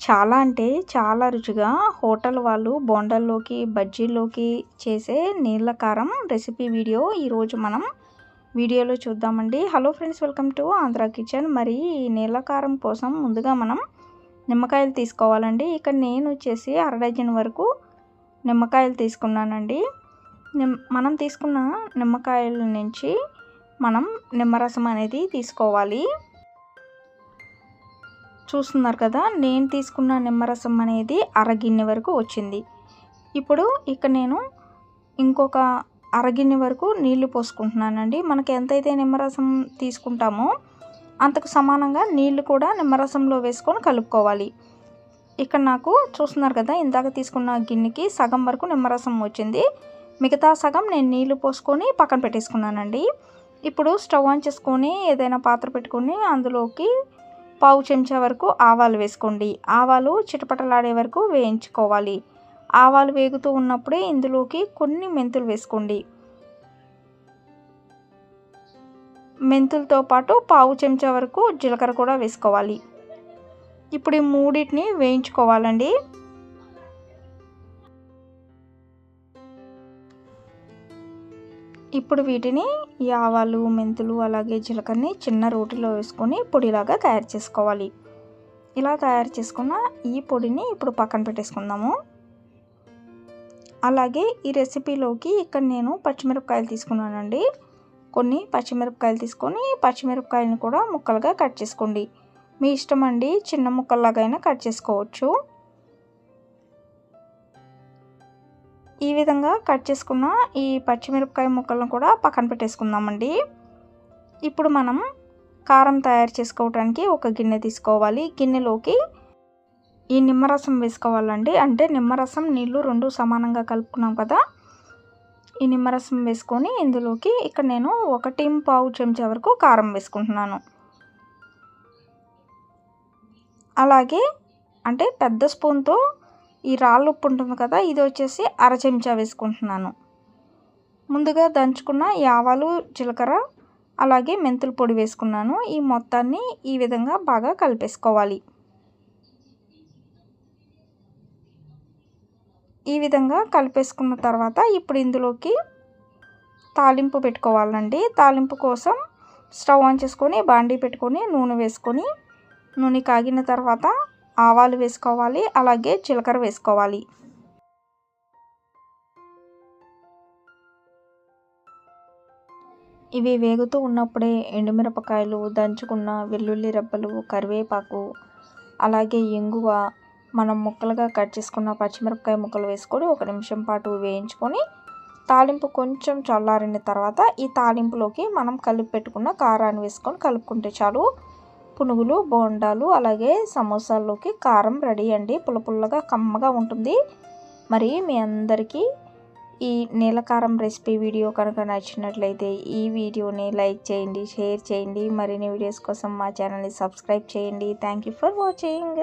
చాలా అంటే చాలా రుచిగా హోటల్ వాళ్ళు బోండాల్లోకి బజ్జీల్లోకి చేసే నీళ్ళ కారం రెసిపీ వీడియో ఈరోజు మనం వీడియోలో చూద్దామండి. Hello friends welcome to Andhra kitchen. మరి ఈ నీళ్ళ కారం కోసం ముందుగా మనం నిమ్మకాయలు తీసుకోవాలండి. ఇక్కడ నేను వచ్చేసి అర డజన్ వరకు నిమ్మకాయలు తీసుకున్నానండి. నిమ్ మనం తీసుకున్న నిమ్మకాయల నుంచి మనం నిమ్మరసం అనేది తీసుకోవాలి. చూస్తున్నారు కదా నేను తీసుకున్న నిమ్మరసం అనేది అరగిన్నె వరకు వచ్చింది. ఇప్పుడు ఇక నేను ఇంకొక అరగిన్నె వరకు నీళ్ళు పోసుకుంటున్నానండి. మనకి ఎంతైతే నిమ్మరసం తీసుకుంటామో అంతకు సమానంగా నీళ్ళు కూడా నిమ్మరసంలో వేసుకొని కలుపుకోవాలి. ఇక్కడ నాకు చూస్తున్నారు కదా ఇందాక తీసుకున్న గిన్నెకి సగం వరకు నిమ్మరసం వచ్చింది. మిగతా సగం నేను నీళ్ళు పోసుకొని పక్కన పెట్టేసుకున్నానండి. ఇప్పుడు స్టవ్ ఆన్ చేసుకొని ఏదైనా పాత్ర పెట్టుకొని అందులోకి పావు చెంచా వరకు ఆవాలు వేసుకోండి. ఆవాలు చిటపటలాడే వరకు వేయించుకోవాలి. ఆవాలు వేగుతూ ఉన్నప్పుడే ఇందులోకి కొన్ని మెంతులు వేసుకోండి. మెంతులతో పాటు పావు చెంచా వరకు జీలకర్ర కూడా వేసుకోవాలి. ఇప్పుడు ఈ మూడింటిని వేయించుకోవాలండి. ఇప్పుడు వీటిని ఈ ఆవాలు మెంతులు అలాగే జీలకర్రని చిన్న రోటిలో వేసుకొని పొడిలాగా తయారు చేసుకోవాలి. ఇలా తయారు చేసుకున్న ఈ పొడిని ఇప్పుడు పక్కన పెట్టేసుకుందాము. అలాగే ఈ రెసిపీలోకి ఇక్కడ నేను పచ్చిమిరపకాయలు తీసుకున్నానండి. కొన్ని పచ్చిమిరపకాయలు తీసుకొని పచ్చిమిరపకాయలను కూడా ముక్కలుగా కట్ చేసుకోండి. మీ ఇష్టం అండి చిన్న ముక్కల్లాగైనా కట్ చేసుకోవచ్చు. ఈ విధంగా కట్ చేసుకున్న ఈ పచ్చిమిరపకాయ ముక్కలను కూడా పక్కన పెట్టేసుకుందామండి. ఇప్పుడు మనం కారం తయారు చేసుకోవడానికి ఒక గిన్నె తీసుకోవాలి. గిన్నెలోకి ఈ నిమ్మరసం వేసుకోవాలండి. అంటే నిమ్మరసం నీళ్ళు రెండు సమానంగా కలుపుకున్నాం కదా. ఈ నిమ్మరసం వేసుకొని ఇందులోకి ఇక్కడ నేను ఒకటి పావు చెంచా వరకు కారం వేసుకుంటున్నాను. అలాగే అంటే పెద్ద స్పూన్తో ఈ రాళ్ళు ఉప్పు ఉంటుంది కదా ఇది వచ్చేసి అర చెంచా వేసుకుంటున్నాను. ముందుగా దంచుకున్న ఈ ఆవాలు జీలకర్ర అలాగే మెంతుల పొడి వేసుకున్నాను. ఈ మొత్తాన్ని ఈ విధంగా బాగా కలిపేసుకోవాలి. ఈ విధంగా కలిపేసుకున్న తర్వాత ఇప్పుడు ఇందులోకి తాలింపు పెట్టుకోవాలండి. తాలింపు కోసం స్టవ్ ఆన్ చేసుకొని బాండీ పెట్టుకొని నూనె వేసుకొని నూనె కాగిన తర్వాత ఆవాలు వేసుకోవాలి అలాగే జీలకర్ర వేసుకోవాలి. ఇవి వేగుతూ ఉన్నప్పుడే ఎండుమిరపకాయలు దంచుకున్న వెల్లుల్లి రెబ్బలు కరివేపాకు అలాగే ఇంగువ మనం ముక్కలుగా కట్ చేసుకున్న పచ్చిమిరపకాయ ముక్కలు వేసుకొని ఒక నిమిషం పాటు వేయించుకొని తాలింపు కొంచెం చల్లారిన తర్వాత ఈ తాలింపులోకి మనం కలిపి పెట్టుకున్న కారాన్ని వేసుకొని కలుపుకుంటే చాలు. పునుగులు బోండాలు అలాగే సమోసాల్లోకి కారం రెడీ అండి. పుల్లపుల్లగా కమ్మగా ఉంటుంది. మరి మీ అందరికీ ఈ నీలకారం రెసిపీ వీడియో కనుక నచ్చినట్లయితే ఈ వీడియోని లైక్ చేయండి షేర్ చేయండి. మరిన్ని వీడియోస్ కోసం మా ఛానల్ని సబ్స్క్రైబ్ చేయండి. Thank you for watching.